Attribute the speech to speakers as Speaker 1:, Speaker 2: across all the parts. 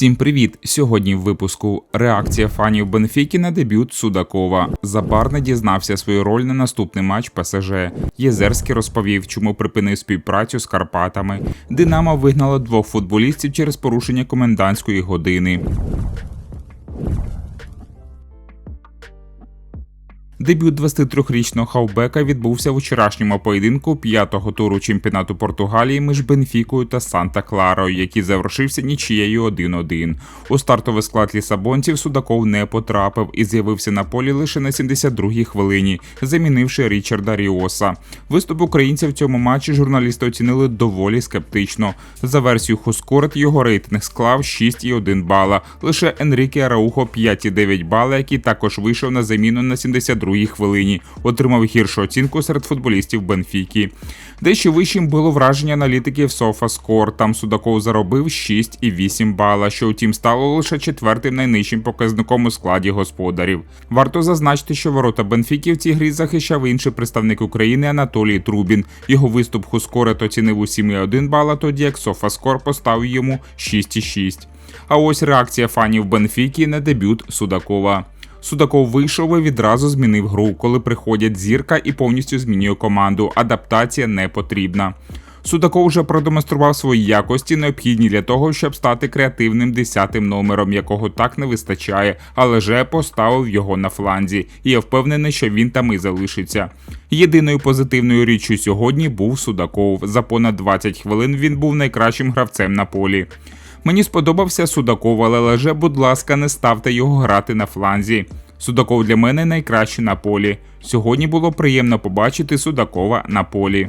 Speaker 1: Всім привіт! Сьогодні в випуску реакція фанів Бенфіки на дебют Судакова. Забар не дізнався свою роль на наступний матч ПСЖ. Єзерський розповів, чому припинив співпрацю з Карпатами. Динамо вигнало двох футболістів через порушення комендантської години. Дебют 23-річного хавбека відбувся в вчорашньому поєдинку п'ятого туру чемпіонату Португалії між Бенфікою та Санта Кларою, який завершився нічією 1-1. У стартовий склад лісабонців Судаков не потрапив і з'явився на полі лише на 72-й хвилині, замінивши Річарда Ріоса. Виступ українця в цьому матчі журналісти оцінили доволі скептично. За версією Хускорт його рейтинг склав 6,1 бала. Лише Енріке Араухо 5,9 бала, який також вийшов на заміну на 72 другій хвилині, отримав гіршу оцінку серед футболістів Бенфіки. Дещо вищим було враження аналітиків SofaScore. Там Судаков заробив 6,8 бала, що втім стало лише четвертим найнижчим показником у складі господарів. Варто зазначити, що ворота Бенфіки в цій грі захищав інший представник України Анатолій Трубін. Його виступ Хускорет оцінив у 7,1 бала, тоді як SofaScore поставив йому 6,6. А ось реакція фанів Бенфіки на дебют Судакова. Судаков вийшов і відразу змінив гру, коли приходять зірка і повністю змінює команду. Адаптація не потрібна. Судаков вже продемонстрував свої якості, необхідні для того, щоб стати креативним десятим номером, якого так не вистачає, але вже поставив його на фланзі, і я впевнений, що він там і залишиться. Єдиною позитивною річчю сьогодні був Судаков. За понад 20 хвилин він був найкращим гравцем на полі. Мені сподобався Судаков, але леже, будь ласка, не ставте його грати на фланзі. Судаков для мене найкраще на полі. Сьогодні було приємно побачити Судакова на полі.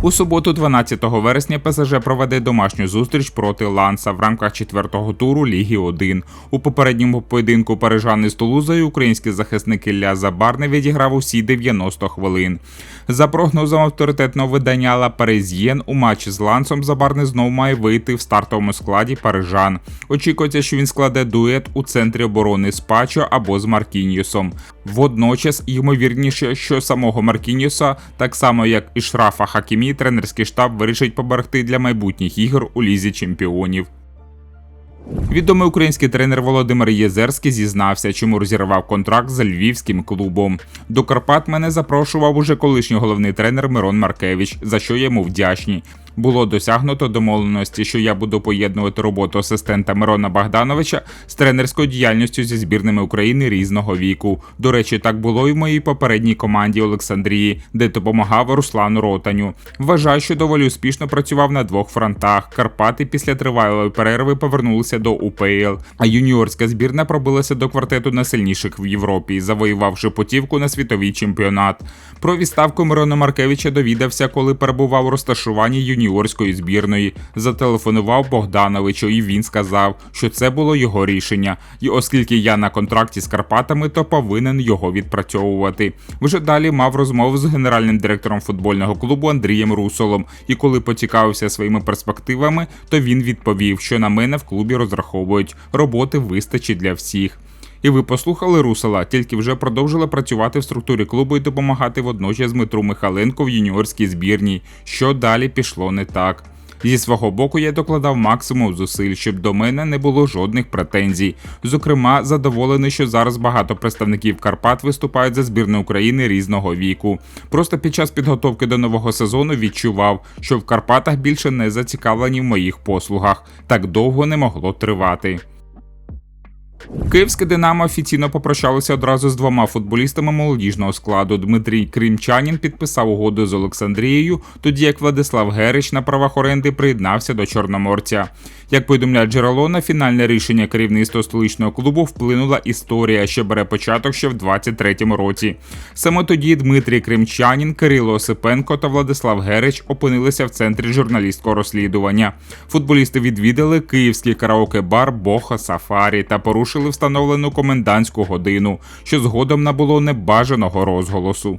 Speaker 1: У суботу, 12 вересня, ПСЖ проведе домашню зустріч проти Ланса в рамках четвертого туру Ліги 1. У попередньому поєдинку парижани з Тулузою український захисник Ілля Забарне відіграв усі 90 хвилин. За прогнозом авторитетного видання Ла Паризьєн у матчі з Лансом Забарне знову має вийти в стартовому складі парижан. Очікується, що він складе дует у центрі оборони з Пачо або з Маркіньосом. Водночас ймовірніше, що самого Маркіньоса, так само як і Шрафа Хакімі, тренерський штаб вирішить поберегти для майбутніх ігор у лізі чемпіонів. Відомий український тренер Володимир Єзерський зізнався, чому розірвав контракт з львівським клубом. До Карпат мене запрошував уже колишній головний тренер Мирон Маркевич, за що йому вдячні було досягнуто домовленості, що я буду поєднувати роботу асистента Мирона Богдановича з тренерською діяльністю зі збірними України різного віку. До речі, так було і в моїй попередній команді Олександрії, де допомагав Руслану Ротаню. Вважаю, що доволі успішно працював на двох фронтах. Карпати після тривалої перерви повернулися до УПЛ, а юніорська збірна пробилася до квартету найсильніших в Європі, завоювавши путівку на світовий чемпіонат. Про відставку Мирона Маркевича довідався, коли перебував у розташуванні юніорської юніорської збірної, зателефонував Богдановичу, і він сказав, що це було його рішення. І оскільки я на контракті з Карпатами, то повинен його відпрацьовувати. Вже далі мав розмову з генеральним директором футбольного клубу Андрієм Русолом. І коли поцікавився своїми перспективами, то він відповів, що на мене в клубі розраховують роботи вистачить для всіх. І ви послухали Русала, тільки вже продовжили працювати в структурі клубу і допомагати водночас Дмитру Михаленко в юніорській збірній. Що далі пішло не так. Зі свого боку я докладав максимум зусиль, щоб до мене не було жодних претензій. Зокрема, задоволений, що зараз багато представників Карпат виступають за збірну України різного віку. Просто під час підготовки до нового сезону відчував, що в Карпатах більше не зацікавлені в моїх послугах. Так довго не могло тривати. Київське Динамо офіційно попрощалося одразу з двома футболістами молодіжного складу. Дмитрій Кримчанін підписав угоду з Олександрією, тоді як Владислав Герич на правах оренди приєднався до Чорноморця. Як повідомляє джерело, на фінальне рішення керівництва столичного клубу вплинула історія, що бере початок ще в 23-му році. Саме тоді Дмитрій Кримчанін, Кирило Осипенко та Владислав Герич опинилися в центрі журналістського розслідування. Футболісти відвідали київський караоке-бар Боха Сафарі та порушили
Speaker 2: порушили встановлену комендантську годину, що згодом набуло небажаного розголосу.